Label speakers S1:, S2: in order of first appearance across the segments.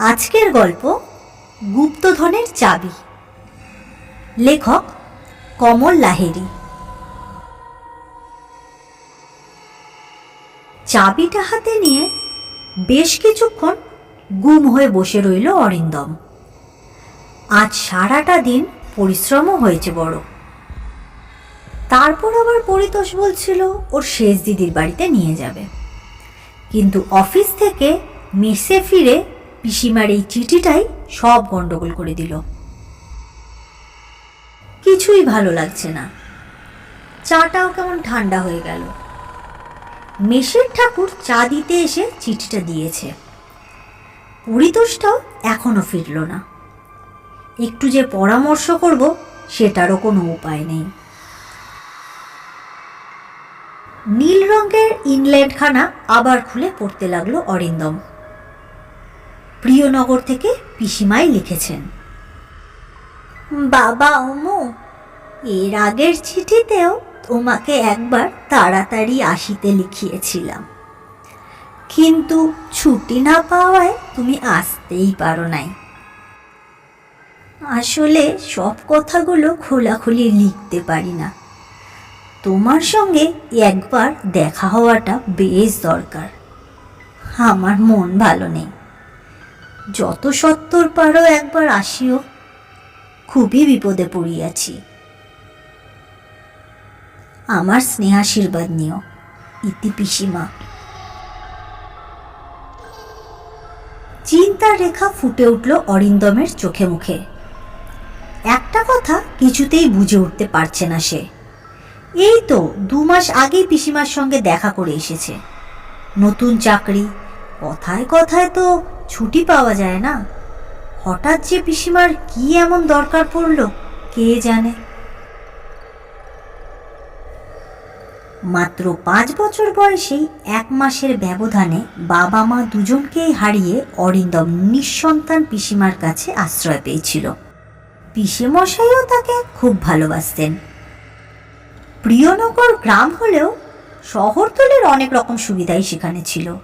S1: আজকের গল্প গুপ্তধনের চাবি। লেখক কমল লাহেরি। চাবিটা হাতে নিয়ে বেশ কিছুক্ষণ গুম হয়ে বসে রইল অরিন্দম। আজ সারাটা দিন পরিশ্রমও হয়েছে বড়। তারপর আবার পরিতোষ বলছিল, ওর শেষ দিদির বাড়িতে নিয়ে যাবে। কিন্তু অফিস থেকে মেসে ফিরে পিসিমার এই চিঠিটাই সব গন্ডগোল করে দিল। কিছুই ভালো লাগছে না। চাটাও কেমন ঠান্ডা হয়ে গেল। মেষের ঠাকুর চা দিতে এসে চিঠিটা দিয়েছে। পরিতোষটাও এখনও ফিরল না। একটু যে পরামর্শ করব, সেটারও কোনো উপায় নেই। নীল রঙের ইংল্যান্ডখানা আবার খুলে পড়তে লাগল অরিন্দম। প্রিয়নগর থেকে পিসিমাই লিখেছেন। বাবা অমু এর আগের চিঠিতেও তোমাকে একবার তাড়াতাড়ি আসিতে লিখিয়েছিলাম। কিন্তু ছুটি না পাওয়ায় তুমি আসতেই পারো নাই। আসলে সব কথাগুলো খোলাখুলি লিখতে পারি না। তোমার সঙ্গে একবার দেখা হওয়াটা বেশ দরকার। আমার মন ভালো নেই। যত সত্তর পারো একবার আসিও, খুবই বিপদে পড়িয়াছি। আমার স্নেহাশীর্বাদ নিও, ইতি পিসিমা। চিন্তার রেখা ফুটে উঠল অরিন্দমের চোখে মুখে। একটা কথা কিছুতেই বুঝে উঠতে পারছে না সে। এই তো দু মাস আগেই পিসিমার সঙ্গে দেখা করে এসেছে। নতুন চাকরি, কথায় কথায় তো ছুটি পাওয়া যায় না। হঠাৎ যে পিসিমার কি এমন দরকার পড়ল, কে জানে? মাত্র পাঁচ বছর বয়সেই এক মাসের ব্যবধানে বাবা মা দুজনকেই হারিয়ে অরিন্দম নিঃসন্তান পিসিমার কাছে আশ্রয় পেয়েছিল। পিসেমশাইও তাকে খুব ভালোবাসতেন। প্রিয়নগর গ্রাম হলেও শহরতলের অনেক রকম সুবিধাই সেখানে ছিল।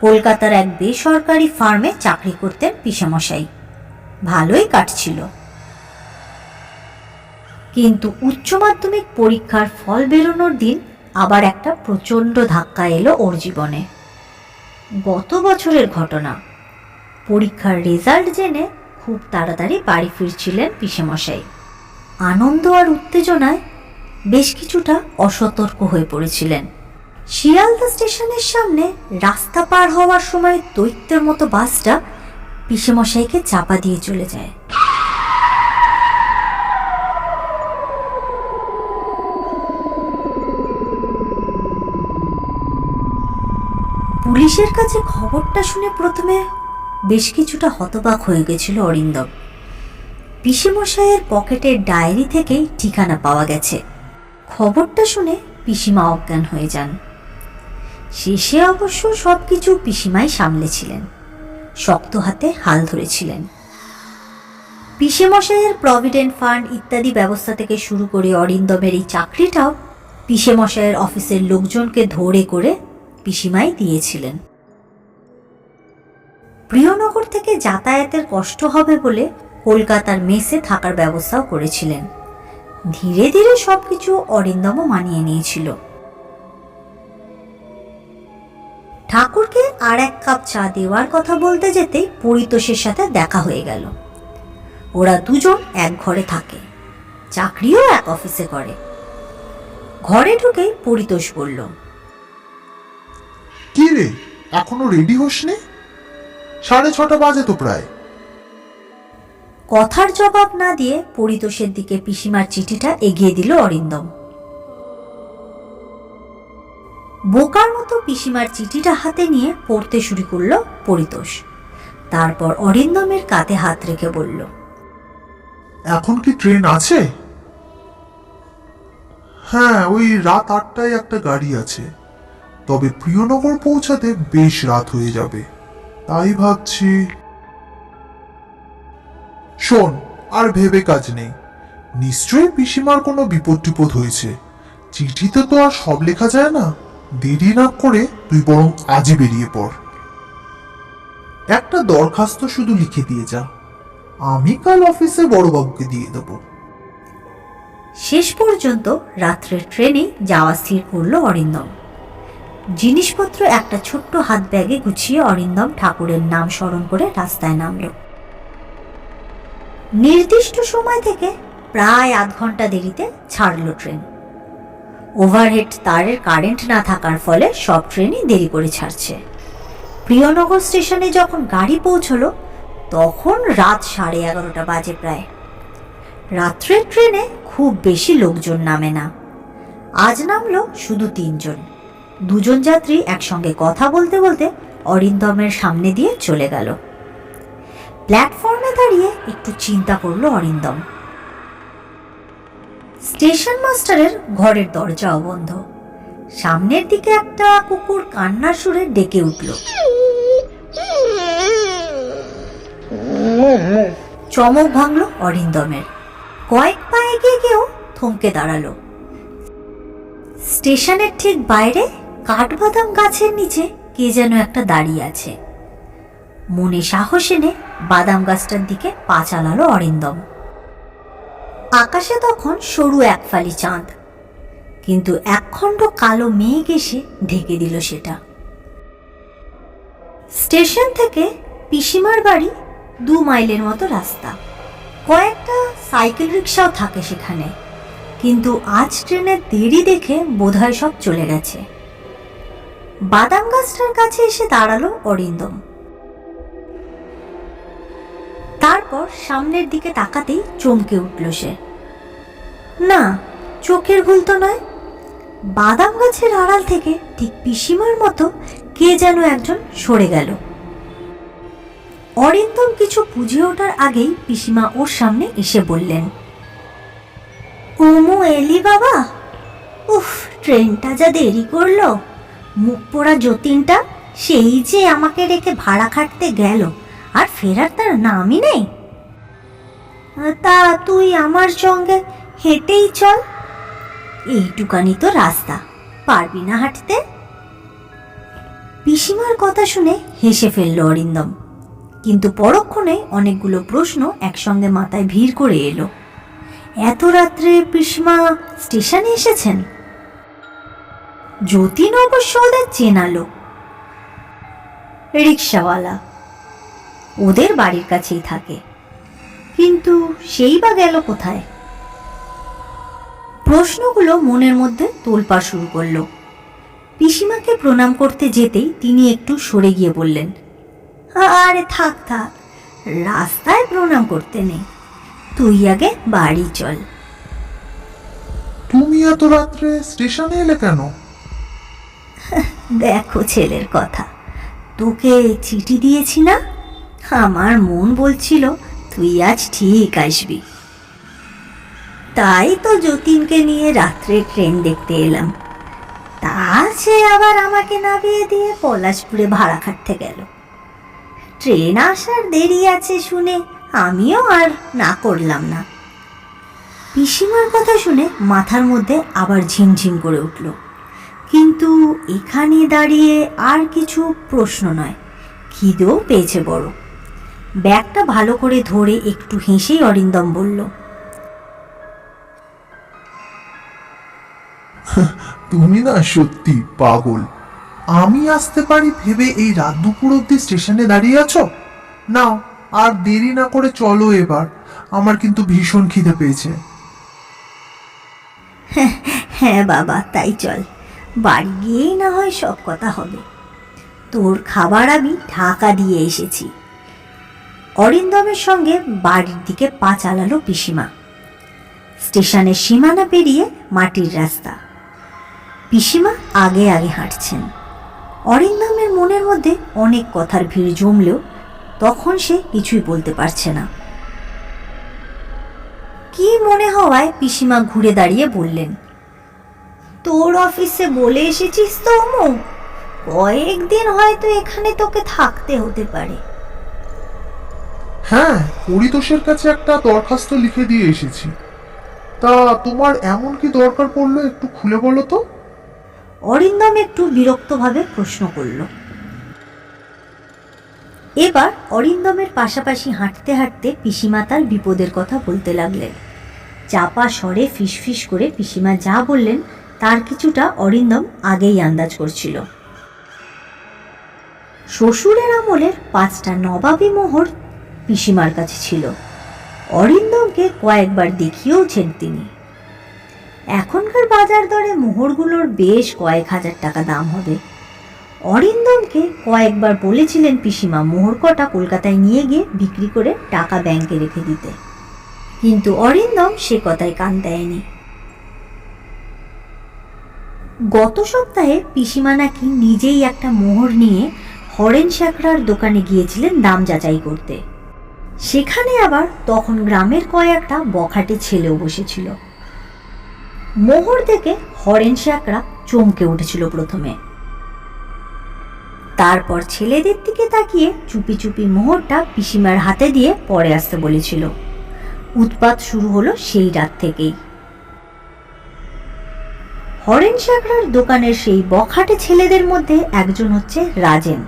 S1: কলকাতার এক বেসরকারি ফার্মে চাকরি করতেন পিসেমশাই। ভালোই কাটছিল। কিন্তু উচ্চ মাধ্যমিক পরীক্ষার ফল বেরোনোর দিন আবার একটা প্রচণ্ড ধাক্কা এলো ওর জীবনে। গত বছরের ঘটনা। পরীক্ষার রেজাল্ট জেনে খুব তাড়াতাড়ি বাড়ি ফিরছিলেন পিসেমশাই। আনন্দ আর উত্তেজনায় বেশ কিছুটা অসতর্ক হয়ে পড়েছিলেন। শিয়ালদা স্টেশনের সামনে রাস্তা পার হওয়ার সময় দৈত্যের মতো বাসটা পিসেমশাইকে চাপা দিয়ে চলে যায়। পুলিশের কাছে খবরটা শুনে প্রথমে বেশ কিছুটা হতবাক হয়ে গেছিল অরিন্দম। পিসিমশাইয়ের পকেটের ডায়েরি থেকেই ঠিকানা পাওয়া গেছে। খবরটা শুনে পিসিমা অজ্ঞান হয়ে যান। শেষে অবশ্য সব কিছু পিসিমাই সামলেছিলেন। শক্ত হাতে হাল ধরেছিলেন। পিসেমশাইয়ের প্রভিডেন্ট ফান্ড ইত্যাদি ব্যবস্থা থেকে শুরু করে অরিন্দমের এই চাকরিটাও পিসেমশাইয়ের অফিসের লোকজনকে ধরে করে পিসিমাই দিয়েছিলেন। প্রিয়নগর থেকে যাতায়াতের কষ্ট হবে বলে কলকাতার মেসে থাকার ব্যবস্থাও করেছিলেন। ধীরে ধীরে সবকিছু অরিন্দমও মানিয়ে নিয়েছিল। ঠাকুরকে আর এক কাপ চা দেওয়ার কথা বলতে যেতেই পরিতোষের সাথে দেখা হয়ে গেল। ওরা দুজন এক ঘরে থাকে চাকরিও এক অফিসে করে। ঘরে ঢুকে পরিতোষ বলল
S2: কি রে এখনও রেডি হোসনি? সাড়ে ছটা বাজে তো প্রায়।
S1: কথার জবাব না দিয়ে পরিতোষের দিকে পিসিমার চিঠিটা এগিয়ে দিল অরিন্দম। বোকার মতো পিসিমার চিঠিটা হাতে নিয়ে পড়তে শুরু করল পরিতোষ। তারপর অরিন্দমের কাঁধে হাত রেখে বলল,
S2: এখন কি ট্রেন আছে? হ্যাঁ ওই রাত আটটায় একটা গাড়ি আছে। তবে প্রিয়নগর পৌঁছাতে বেশ রাত হয়ে যাবে। তাই ভাবছি, শোন, আর ভেবে কাজ নেই। নিশ্চয়ই পিসিমার কোনো বিপদ টিপদ হয়েছে। চিঠিতে তো আর সব লেখা যায় না। দেরি না করে তুই বরং আজই বেরিয়ে পড়। একটা দরখাস্ত শুধু লিখে দিয়ে যা। আমি কাল অফিসে বড়বাবুকে দিয়ে দেবো।
S1: শেষ পর্যন্ত রাত্রের ট্রেনে যাওয়া স্থির করল অরিন্দম। জিনিসপত্র একটা ছোট্ট হাত ব্যাগে গুছিয়ে অরিন্দম ঠাকুরের নাম স্মরণ করে রাস্তায় নামলো। নির্দিষ্ট সময় থেকে প্রায় আধ ঘণ্টা দেরিতে ছাড়লো ট্রেন। ওভারহেড তারের কারেন্ট না থাকার ফলে সব ট্রেনই দেরি করে ছাড়ছে। প্রিয়নগর স্টেশনে যখন গাড়ি পৌঁছলো, তখন রাত সাড়ে এগারোটা বাজে প্রায়। রাত্রের ট্রেনে খুব বেশি লোকজন নামে না। আজ নামলো শুধু তিনজন। দুজন যাত্রী একসঙ্গে কথা বলতে বলতে অরিন্দমের সামনে দিয়ে চলে গেল। প্ল্যাটফর্মে দাঁড়িয়ে একটু চিন্তা করল অরিন্দম। স্টেশন মাস্টারের ঘরের দরজাও বন্ধ। সামনের দিকে একটা কুকুর কান্নার সুরে ডেকে উঠল। চমক ভাঙল অরিন্দমের। কয়েক পা এগিয়ে গিয়েও থমকে দাঁড়াল। স্টেশনের ঠিক বাইরে কাঠবাদাম গাছের নিচে কে যেন একটা দাঁড়িয়ে আছে। মনে সাহস এনে বাদাম গাছটার দিকে পা চালালো অরিন্দম। আকাশে তখন সরু এক ফালি চাঁদ। কিন্তু একখণ্ড কালো মেঘ এসে ঢেকে দিল সেটা। স্টেশন থেকে পিসিমার বাড়ি দু মাইলের মতো রাস্তা। কয়েকটা সাইকেল রিক্সাও থাকে সেখানে। কিন্তু আজ ট্রেনের দেরি দেখে বোধহয় সব চলে গেছে। বাদাম গাছটার কাছে এসে দাঁড়াল অরিন্দম। সামনের দিকে তাকাতেই চমকে উঠল সে। না, চোখের ভুল তো নয়। বাদাম গাছের আড়াল থেকে ঠিক পিসিমার মতো কে যেন একজন সরে গেল। অরিন্দম কিছু বুঝে ওঠার আগেই পিসিমা ওর সামনে এসে বললেন ওমো এলি বাবা। উফ, ট্রেনটা যা দেরি করল। মুখ পোড়া যতীনটা সেই যে আমাকে রেখে ভাড়া খাটতে গেল, আর ফেরার তার নামই নেই। তা তুই আমার সঙ্গে হেঁটেই চল। এইটুকানি তো রাস্তা, পারবি না হাঁটতে? পিসিমার কথা শুনে হেসে ফেলল অরিন্দম। কিন্তু পরক্ষণে অনেকগুলো প্রশ্ন একসঙ্গে মাথায় ভিড় করে এলো। এত রাত্রে পিসমা স্টেশনে এসেছেন? যতীন অবশ্য ওদের চেনালো রিক্সাওয়ালা। ওদের বাড়ির কাছেই থাকে। কিন্তু সেই বা গেল কোথায়? প্রশ্নগুলো মনের মধ্যে তোলপাড় শুরু করল। পিসিমাকে প্রণাম করতে যেতেই তিনি একটু সরে গিয়ে বললেন আরে থাক থাক রাস্তায় প্রণাম করতে নেই। তুই আগে বাড়ি চল।
S2: তুমি এত রাত্রে স্টেশনে এলে কেন?
S1: দেখো ছেলের কথা তোকে চিঠি দিয়েছি না? আমার মন বলছিল তুই আজ ঠিক আসবি। তাই তো যতীনকে নিয়ে রাত্রে ট্রেন দেখতে এলাম। তা সে আবার আমাকে নামিয়ে দিয়ে পলাশপুরে ভাড়া খাটতে গেল। ট্রেন আসার দেরি আছে শুনে আমিও আর না করলাম না। পিসিমার কথা শুনে মাথার মধ্যে আবার ঝিমঝিম করে উঠল। কিন্তু এখানে দাঁড়িয়ে আর কিছু প্রশ্ন নয়। খিদেও পেয়েছে বড়। ব্যাগটা ভালো করে ধরে একটু হেসেই অরিন্দম বলল
S2: তুমি না সত্যি পাগল। আমি আসতে পারি ভেবে এই রাত দুপুর অব্দি স্টেশনে দাঁড়িয়ে আছো? নাও আর দেরি না করে চলো এবার। আমার কিন্তু ভীষণ খিদে পেয়েছে।
S1: হ্যাঁ বাবা তাই চল। বাড়ি গিয়েই না হয় সব কথা হবে। তোর খাবার আমি ঢাকা দিয়ে এসেছি। অরিন্দমের সঙ্গে বাড়ির দিকে পা চালালো পিসিমা। স্টেশনের সীমানা পেরিয়ে মাটির রাস্তা। পিসিমা আগে আগে হাঁটছেন। অরিন্দমের মনের মধ্যে অনেক কথার ভিড় জমলেও তখন সে কিছুই বলতে পারছে না। কি মনে হওয়ায় পিসিমা ঘুরে দাঁড়িয়ে বললেন, তোর অফিসে বলে এসেছিস তো অমুক কয়েকদিন হয়তো এখানে তোকে থাকতে হতে পারে।
S2: হ্যাঁ পরিতোষের কাছে একটা দরখাস্ত লিখে দিয়ে এসেছি। তা তোমার এমন কি দরকার পড়ল একটু খুলে বলো তো?
S1: অরিন্দম একটু বিরক্তভাবে প্রশ্ন করল। এবার অরিন্দমের পাশাপাশি হাঁটতে হাঁটতে পিসিমা তার বিপদের কথা বলতে লাগলেন। চাপা স্বরে ফিসফিস করে পিসিমা যা বললেন, তার কিছুটা অরিন্দম আগেই আন্দাজ করছিল। শ্বশুরের আমলের পাঁচটা নবাবী মোহর পিসিমার কাছে ছিল। অরিন্দমকে কয়েকবার দেখিয়েওছেন তিনি। এখনকার বাজার দরে মোহরগুলোর বেশ কয়েক হাজার টাকা দাম হবে। অরিন্দমকে কয়েকবার বলেছিলেন পিসিমা মোহর কটা কলকাতায় নিয়ে গিয়ে বিক্রি করে টাকা ব্যাংকে রেখে দিতে। কিন্তু অরিন্দম সে কথায় কান দেয়নি। গত সপ্তাহে পিসিমা নাকি নিজেই একটা মোহর নিয়ে হরেন শাকরার দোকানে গিয়েছিলেন দাম যাচাই করতে। সেখানে আবার তখন গ্রামের কয়েকটা বখাটে ছেলেও বসেছিল। মোহর দেখে হরেন শাকরা চমকে উঠেছিল প্রথমে। তারপর ছেলেদের দিকে তাকিয়ে চুপি চুপি মোহরটা পিসিমার হাতে দিয়ে পরে আসতে বলেছিল। উৎপাত শুরু হলো সেই রাত থেকেই। হরেন শাকরার দোকানের সেই বখাটে ছেলেদের মধ্যে একজন হচ্ছে রাজেন।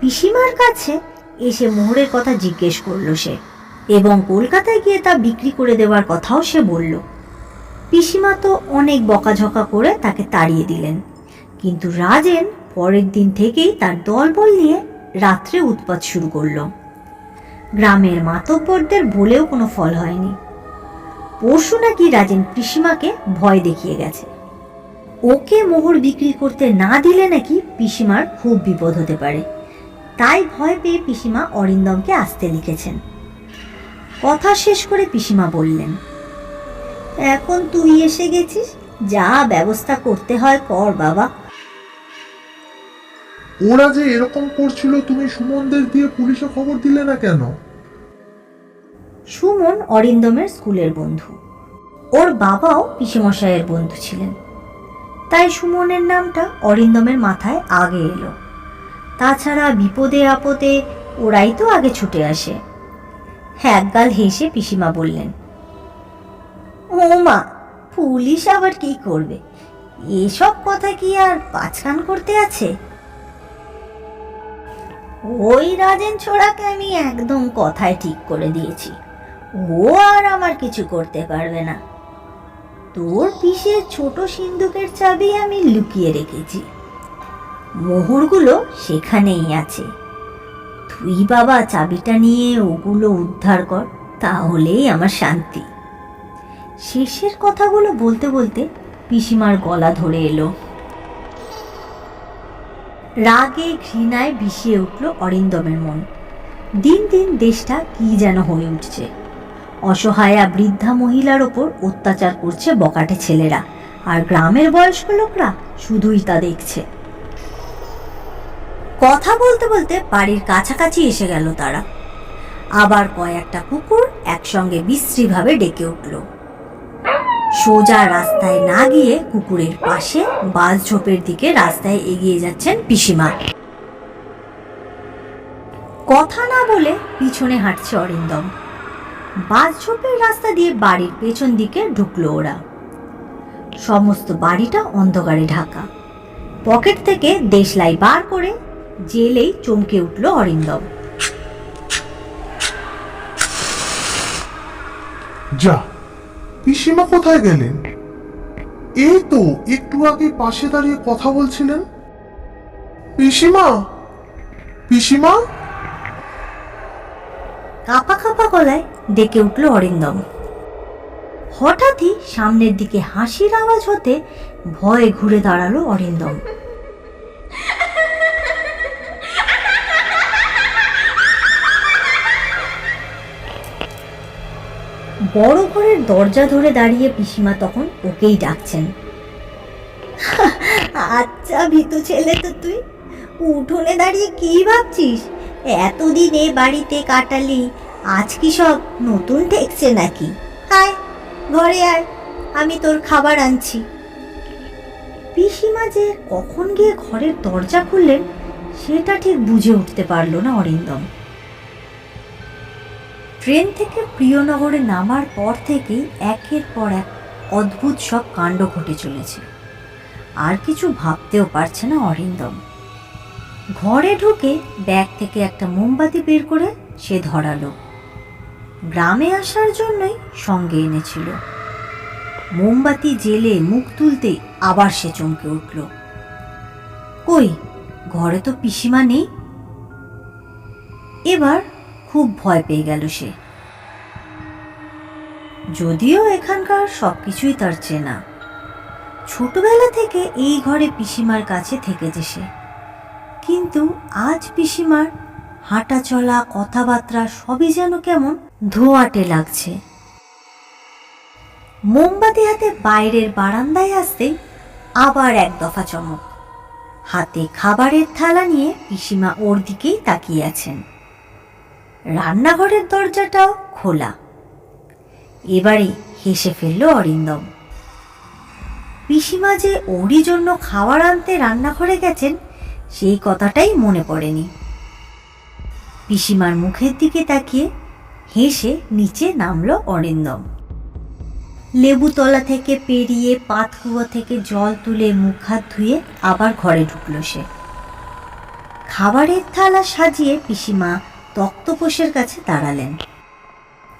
S1: পিসিমার কাছে এসে মোহরের কথা জিজ্ঞেস করল সে, এবং কলকাতায় গিয়ে তা বিক্রি করে দেওয়ার কথাও সে বলল। পিসিমা তো অনেক বকাঝকা করে তাকে তাড়িয়ে দিলেন, কিন্তু রাজেন পরের দিন থেকেই তার দলবল নিয়ে রাত্রে উৎপাত শুরু করল। গ্রামের মাতব্বরদের বলেও কোনো ফল হয়নি। পরশু নাকি রাজেন পিসিমাকে ভয় দেখিয়ে গেছে। ওকে মোহর বিক্রি করতে না দিলে নাকি পিসিমার খুব বিপদ হতে পারে। তাই ভয় পেয়ে পিসিমা অরিন্দমকে আসতে লিখেছেন। কথা শেষ করে পিসিমা বললেন এখন তুই এসে গেছিস? যা ব্যবস্থা করতে হয় কর বাবা।
S2: ওরা যে এরকম করছিল তুমি সুমনদের দিয়ে পুলিশে খবর দিলে না কেন?
S1: সুমন অরিন্দমের স্কুলের বন্ধু। ওর বাবাও পিসিমশাইয়ের বন্ধু ছিলেন। তাই সুমনের নামটা অরিন্দমের মাথায় আগে এলো। তাছাড়া বিপদে আপদে ওরাই তো আগে ছুটে আসে। একগাল হেসে পিসিমা বললেন, ও মা, পুলিশ আবার কি করবে? এসব কথা কি আর পাছান করতে আছে? ওই রাজেন ছোড়াকে আমি একদম কথায় ঠিক করে দিয়েছি। ও আর আমার কিছু করতে পারবে না। তোর পিসের ছোট সিন্ধুকের চাবি আমি লুকিয়ে রেখেছি। মোহরগুলো সেখানেই আছে। তুই বাবা চাবিটা নিয়ে ওগুলো উদ্ধার কর, তাহলেই আমার শান্তি। শেষের কথাগুলো বলতে বলতে পিসিমার গলা ধরে এলো। রাগে ঘৃণায় বিষিয়ে উঠল অরিন্দমের মন। দিন দিন দেশটা কি যেন হয়ে উঠছে। অসহায়া বৃদ্ধা মহিলার ওপর অত্যাচার করছে বকাটে ছেলেরা, আর গ্রামের বয়স্ক লোকরা শুধুই তা দেখছে। কথা বলতে বলতে বাড়ির কাছাকাছি এসে গেল তারা। আবার কয়েকটা কুকুর একসঙ্গে বিশ্রীভাবে ডেকে উঠল। সোজা রাস্তায় না গিয়ে কুকুরের পাশে বাস ঝোপের দিকে রাস্তায় এগিয়ে যাচ্ছেন পিসিমা। কথা না বলে পিছনে হাঁটছে অরিন্দম। বাস ঝোপের রাস্তা দিয়ে বাড়ির পেছন দিকে ঢুকলো ওরা। সমস্ত বাড়িটা অন্ধকারে ঢাকা। পকেট থেকে দেশলাই বার করে জেলেই চমকে উঠল অরিন্দম।
S2: যা পিসিমা কোথায় গেলেন? এই তো একটু আগে পাশে দাঁড়িয়ে কথা বলছিলেন। পিসিমা পিসিমা?
S1: কাপা কাপা গলায় ডেকে উঠল অরিন্দম। হঠাৎই সামনের দিকে হাসির আওয়াজ হতে ভয়ে ঘুরে দাঁড়াল অরিন্দম। বড় ঘরের দরজা ধরে দাঁড়িয়ে পিসিমা তখন ওকেই ডাকছেন। আচ্ছা ভিতু ছেলে তো তুই। উঠোনে দাঁড়িয়ে কি ভাবছিস? এতদিন এ বাড়িতে কাটালি, আজ কি সব নতুন ঠেকছে নাকি? আয়, ঘরে আয়, আমি তোর খাবার আনছি। পিসিমা যে কখন গিয়ে ঘরের দরজা খুললেন, সেটা ঠিক বুঝে উঠতে পারল না অরিন্দম। ট্রেন থেকে প্রিয়নগরে নামার পর থেকেই একের পর এক অদ্ভুত সব কাণ্ড ঘটে চলেছে। আর কিছু ভাবতেও পারছে না অরিন্দম। ঘরে ঢুকে ব্যাগ থেকে একটা মোমবাতি বের করে সে ধরালো। গ্রামে আসার জন্যই সঙ্গে এনেছিল। মোমবাতি জেলে মুখ তুলতে আবার সে চমকে উঠল। কই, ঘরে তো পিসিমা নেই? এবার খুব ভয় পেয়ে গেল সে। যদিও এখানকার সব কিছুই তার চেনা। ছোটবেলা থেকে এই ঘরে পিসিমার কাছে থেকেছে সে। কিন্তু আজ পিসিমার হাঁটা চলা কথাবার্তা সবই যেন কেমন ধোয়াটে লাগছে। মোমবাতি হাতে বাইরের বারান্দায় আসতে আবার এক দফা চমক। হাতে খাবারের থালা নিয়ে পিসিমা ওর দিকেই তাকিয়ে আছেন। রান্নাঘরের দরজাটাও খোলা। এবারে হেসে ফেলল অরিন্দম। পিসিমা যে ওরই জন্য খাবার আনতে রান্নাঘরে গেছেন, সেই কথাটাই মনে পড়েনি। পিসিমার মুখের দিকে তাকিয়ে হেসে নিচে নামলো অরিন্দম। লেবুতলা থেকে পেরিয়ে পাতকুয়ো থেকে জল তুলে মুখ হাত ধুয়ে আবার ঘরে ঢুকলো সে। খাবারের থালা সাজিয়ে পিসিমা তক্তপোষের কাছে দাঁড়ালেন।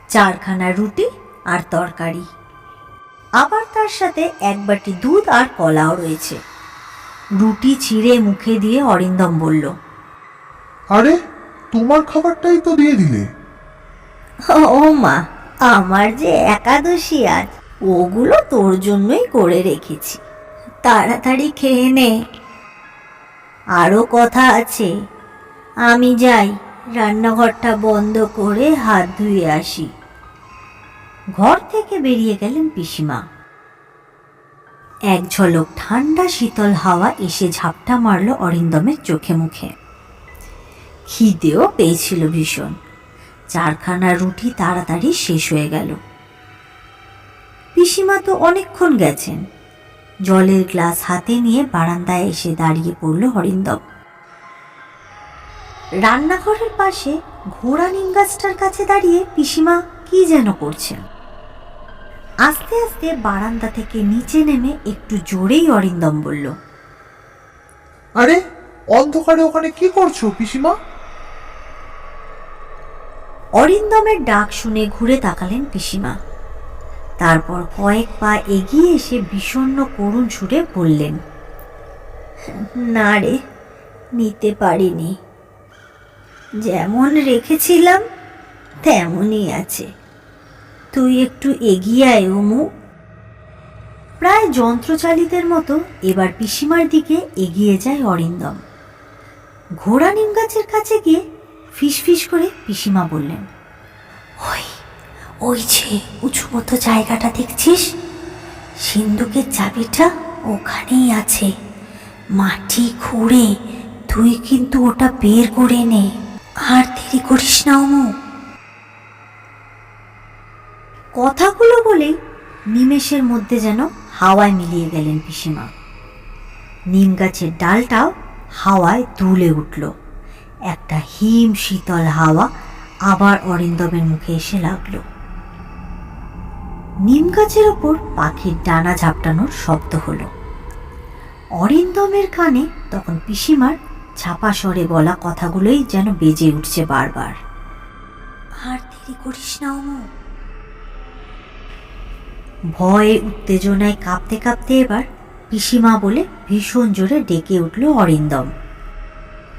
S1: চারখানা রুটি আর তরকারি। আবার তার সাথে এক বাটি দুধ আর কলাও রয়েছে। রুটি ছিঁড়ে মুখে দিয়ে অরিন্দম বলল
S2: আরে তোমার খাবারটাই তো দিয়ে দিলে।
S1: ও মা আমার যে একাদশী আজ ওগুলো তোর জন্যই করে রেখেছি। তাড়াতাড়ি খেয়ে নে। আরও কথা আছে। আমি যাই। রান্নাঘরটা বন্ধ করে হাত ধুয়ে আসি। ঘর থেকে বেরিয়ে গেলেন পিসিমা। এক ঝলক ঠান্ডা শীতল হাওয়া এসে ঝাপটা মারল অরিন্দমের চোখে মুখে। খিদেও পেয়েছিল ভীষণ। চারখানা রুটি তাড়াতাড়ি শেষ হয়ে গেল। পিসিমা তো অনেকক্ষণ গেছেন। জলের গ্লাস হাতে নিয়ে বারান্দায় এসে দাঁড়িয়ে পড়ল হরিন্দম রান্নাঘরের পাশে ঘোড়া নিম গাছটার কাছে দাঁড়িয়ে পিসিমা কি যেন করছেন। আস্তে আস্তে বারান্দা থেকে নিচে নেমে একটু জোরেই অরিন্দম বলল
S2: আরে অন্ধকারে ওখানে কি করছ পিসিমা?
S1: অরিন্দমের ডাক শুনে ঘুরে তাকালেন পিসিমা। তারপর কয়েক পা এগিয়ে এসে বিষণ্ণ করুণ সুরে বললেন না রে নিতে পারিনি। যেমন রেখেছিলাম, তেমনই আছে। তুই একটু এগিয়ে আয় অমু প্রায় যন্ত্রচালিতের মতো এবার পিসিমার দিকে এগিয়ে যায় অরিন্দম। ঘোড়া নিম গাছের কাছে গিয়ে ফিসফিস করে পিসিমা বললেন, ওই ওই যে উঁচু মতো জায়গাটা দেখছিস? সিন্ধুকের চাবিটা ওখানেই আছে। মাটি খুঁড়ে তুই কিন্তু ওটা বের করে নে। আর দেরি করিস না, অমু। কথাগুলো বলেই নিমেষের মধ্যে যেন হাওয়ায় মিলিয়ে গেলেন পিসিমা। নিম গাছের ডালটাও হাওয়ায় দুলে উঠল। একটা হিম শীতল হাওয়া আবার অরিন্দমের মুখে এসে লাগল। নিম গাছের ওপর পাখির ডানা ঝাপটানোর শব্দ হলো। অরিন্দমের কানে তখন পিসিমার ছাপা স্বরে বলা কথাগুলোই যেন বেজে উঠছে বারবার। আর দেরি করিস না অমু ভয়ে উত্তেজনায় কাঁপতে কাঁপতে এবার পিসিমা বলে ভীষণ জোরে ডেকে উঠল অরিন্দম।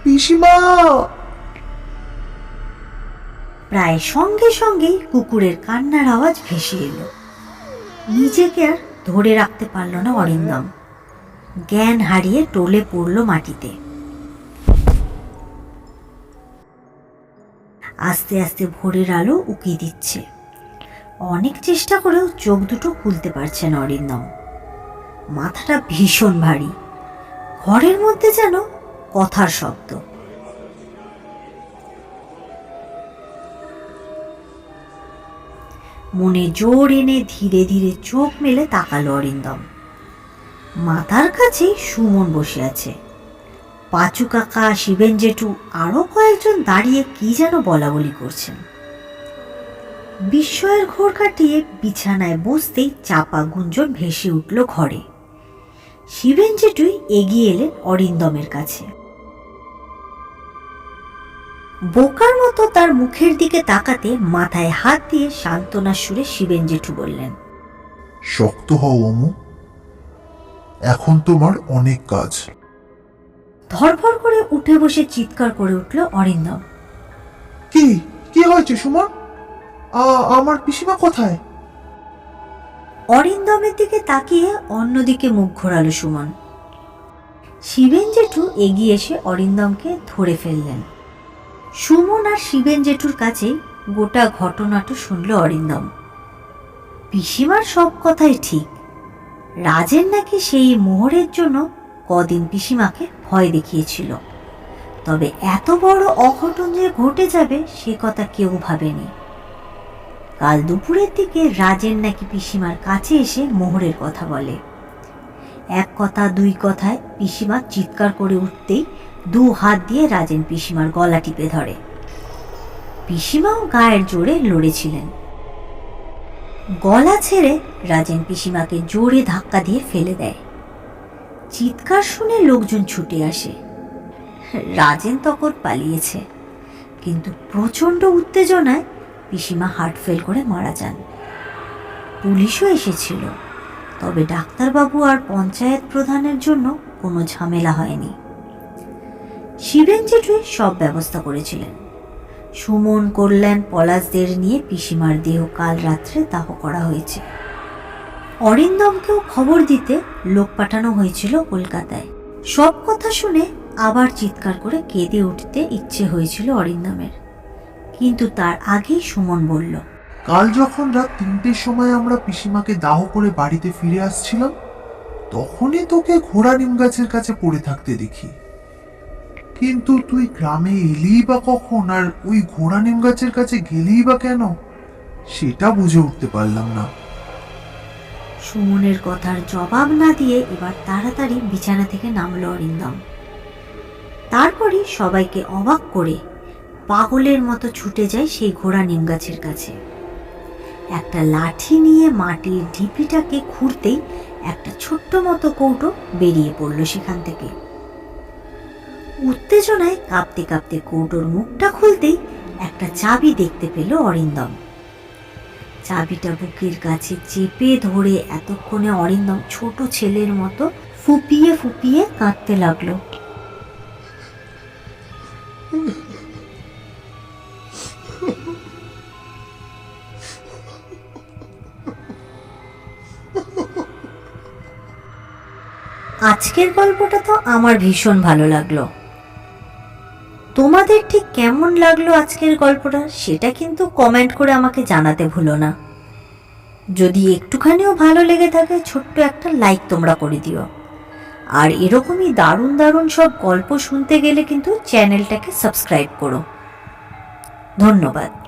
S2: পিসিমা!
S1: প্রায় সঙ্গে সঙ্গেই কুকুরের কান্নার আওয়াজ ভেসে এলো। নিজেকে আর ধরে রাখতে পারল না অরিন্দম। জ্ঞান হারিয়ে টলে পড়ল মাটিতে। আস্তে আস্তে ভোরের আলো উকি দিচ্ছে। অনেক চেষ্টা করেও চোখ দুটো খুলতে পারছে না অরিন্দম। মাথাটা ভীষণ ভারী। ঘরের মধ্যে যেন কথার শব্দ। মনে জোর এনে ধীরে ধীরে চোখ মেলে তাকালো অরিন্দম। মাথার কাছেই সুমন বসে আছে। পাঁচু কাকা, শিবেন জেঠু আরও কয়েকজন দাঁড়িয়ে কি যেন বলা বলি করছেন। বিস্ময়ের ঘোর কাটিয়ে বিছানায় বসতেই চাপা গুঞ্জন ভেসে উঠল ঘরে। শিবেন জেঠুই এগিয়ে এলেন অরিন্দমের কাছে। বোকার মতো তার মুখের দিকে তাকাতে মাথায় হাত দিয়ে সান্ত্বনার সুরে শিবেন জেঠু বললেন,
S2: শক্ত হও অমু। এখন তোমার অনেক কাজ।
S1: ধরফর করে উঠে বসে চিৎকার করে উঠল অরিন্দম
S2: কি? কি হয়েছে সুমন? আমার পিসিমা কোথায়?
S1: অরিন্দমের দিকে তাকিয়ে অন্যদিকে মুখ ঘোরালো সুমন। শিবেন জেঠু এগিয়ে এসে অরিন্দমকে ধরে ফেললেন। সুমন আর শিবেন জেঠুর কাছে গোটা ঘটনাটা শুনল অরিন্দম। পিসিমার সব কথাই ঠিক। রাজের নাকি সেই মোহরের জন্য কদিন পিসিমাকে ভয় দেখিয়েছিল। তবে এত বড় অঘটন যে ঘটে যাবে সে কথা কেউ ভাবেনি। কাল দুপুরের দিকে রাজের নাকি পিসিমার কাছে এসে মোহরের কথা বলে। এক কথা, দুই কথায় পিসিমা চিৎকার করে উঠতেই দু হাত দিয়ে রাজেন পিসিমার গলা টিপে ধরে। পিসিমাও গায়ের জোরে লড়েছিলেন। গলা ছেড়ে রাজেন পিসিমাকে জোরে ধাক্কা দিয়ে ফেলে দেয়। চিৎকার শুনে লোকজন ছুটে আসে। রাজেন তখন পালিয়েছে, কিন্তু প্রচণ্ড উত্তেজনায় পিসিমা হার্ট ফেল করে মারা যান। পুলিশও এসেছিল, তবে ডাক্তারবাবু আর পঞ্চায়েত প্রধানের জন্য কোনো ঝামেলা হয়নি। শিবেন জেঠুই সব ব্যবস্থা করেছিলেন। সুমন, কল্যাণ, পলাশদের নিয়ে পিসিমার দেহ কাল রাত্রে দাহ করা হয়েছে। অরিন্দমকেও খবর দিতে লোক পাঠানো হয়েছিল কলকাতায়। সব কথা শুনে আবার চিৎকার করে কেঁদে উঠতে ইচ্ছে হয়েছিল অরিন্দমের। কিন্তু তার আগেই সুমন বলল,
S2: কাল যখন রাত তিনটের সময় আমরা পিসিমাকে দাহ করে বাড়িতে ফিরে আসছিলাম, তখনই তোকে ঘোড়া নিম গাছের কাছে পড়ে থাকতে দেখি। কিন্তু তুই গ্রামে এলি বা কখন, আর ওই ঘোড়া নিম গাছের কাছে গেলেই বা কেন, সেটা বুঝে উঠতে পারলাম না।
S1: সুমনের কথার জবাব না দিয়ে এবার তাড়াতাড়ি বিছানা থেকে নামল অরিন্দম। তারপরই সবাইকে অবাক করে পাগলের মতো ছুটে যায় সেই ঘোড়া নিম গাছের কাছে। একটা লাঠি নিয়ে মাটির ঢিপিটাকে খুঁড়তেই একটা ছোট্ট মতো কৌটো বেরিয়ে পড়ল সেখান থেকে। উত্তেজনায় কাঁপতে কাঁপতে কৌটোর মুখটা খুলতেই একটা চাবি দেখতে পেল অরিন্দম। চাবিটা বুকের কাছে চেপে ধরে এতক্ষণে অরিন্দম ছোট ছেলের মতো ফুপিয়ে ফুপিয়ে কাঁদতে লাগল। আজকের গল্পটা তো আমার ভীষণ ভালো লাগল। তোমাদের ঠিক কেমন লাগল আজকের গল্পটা সেটা কিন্তু কমেন্ট করে আমাকে জানাতে ভুলো না। যদি একটুখানিও ভালো লেগে থাকে, ছোট্ট একটা লাইক তোমরা করে দিও। আর এরকমই দারুণ দারুণ সব গল্প শুনতে গেলে কিন্তু চ্যানেলটাকে সাবস্ক্রাইব করো। ধন্যবাদ।